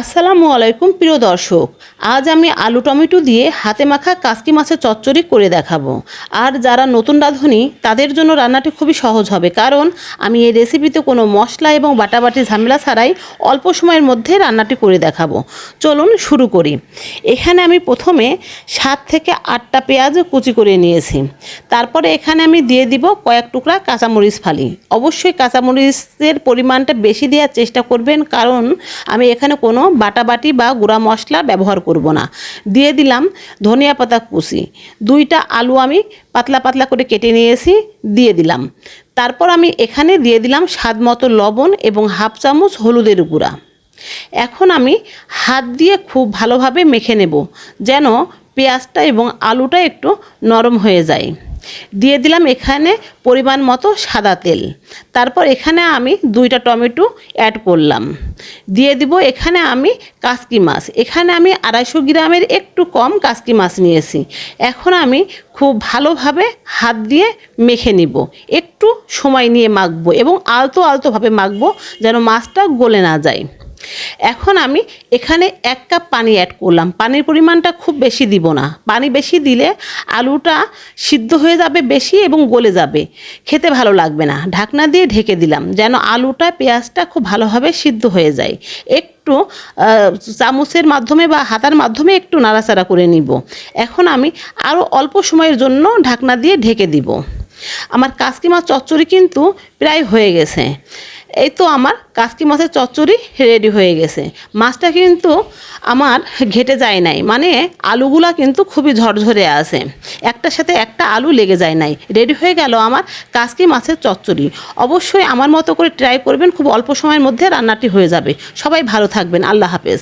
আসসালামু আলাইকুম, প্রিয় দর্শক। আজ আমি আলু টমেটো দিয়ে হাতে মাখা কাসকি মাছের চচ্চড়ি করে দেখাবো। আর যারা নতুন রাঁধুনি, তাদের জন্য রান্নাটি খুবই সহজ হবে। কারণ আমি এই রেসিপিতে কোনো মশলা এবং বাটাবাটি ঝামেলা ছাড়াই অল্প সময়ের মধ্যে রান্নাটি করে দেখাবো। চলুন শুরু করি। এখানে আমি প্রথমে সাত থেকে আটটা পেঁয়াজ কুচি করে নিয়েছি। তারপরে এখানে আমি দিয়ে দিব কয়েক টুকরা কাঁচামরিচ ফালি। অবশ্যই কাঁচামরিচের পরিমাণটা বেশি দেওয়ার চেষ্টা করবেন, কারণ আমি এখানে কোনো বাটাবাটি বা গুঁড়া মশলা ব্যবহার করব না। দিয়ে দিলাম ধনিয়া পাতা কুচি। দুইটা আলু আমি পাতলা পাতলা করে কেটে নিয়েছি, দিয়ে দিলাম। তারপর আমি এখানে দিয়ে দিলাম স্বাদ মতো লবণ এবং হাফ চামচ হলুদের গুঁড়া। এখন আমি হাত দিয়ে খুব ভালোভাবে মেখে নেব, যেন পেঁয়াজটা এবং আলুটা একটু নরম হয়ে যায়। দিয়ে দিলাম এখানে পরিমাণ মতো সাদা তেল। তারপর এখানে আমি দুইটা টমেটো অ্যাড করলাম। দিয়ে দিব এখানে আমি কাসকি মাছ। এখানে আমি আড়াইশো গ্রামের একটু কম কাসকি মাছ নিয়েছি। এখন আমি খুব ভালোভাবে হাত দিয়ে মেখে নিব। একটু সময় নিয়ে মাখবো এবং আলতো আলতোভাবে মাখবো যেন মাছটা গলে না যায়। এখন আমি এখানে এক কাপ পানি অ্যাড করলাম। পানির পরিমাণটা খুব বেশি দিব না। পানি বেশি দিলে আলুটা সিদ্ধ হয়ে যাবে বেশি এবং গলে যাবে। খেতে ভালো লাগবে না। ঢাকনা দিয়ে ঢেকে দিলাম যেন আলুটা, পেঁয়াজটা খুব ভালোভাবে সিদ্ধ হয়ে যায়। একটু চামচের মাধ্যমে বা হাতার মাধ্যমে একটু নাড়াচাড়া করে নিব। এখন আমি আরও অল্প সময়ের জন্য ঢাকনা দিয়ে ঢেকে দিব। আমার কাসকি চচ্চড়ি কিন্তু প্রায় হয়ে গেছে। এই তো আমার কাসকি মাছের চচ্চড়ি রেডি হয়ে গেছে। মাছটা কিন্তু আমার ঘেটে যায় নাই মানে আলুগুলা কিন্তু খুবই ঝরঝরে আছে। একটার সাথে একটা আলু লেগে যায় নাই। রেডি হয়ে গেল আমার কাসকি মাছের চচ্চড়ি। অবশ্যই আমার মতো করে ট্রাই করবেন, খুব অল্প সময়ের মধ্যে রান্নাটি হয়ে যাবে। সবাই ভালো থাকবেন, আল্লাহ হাফেজ।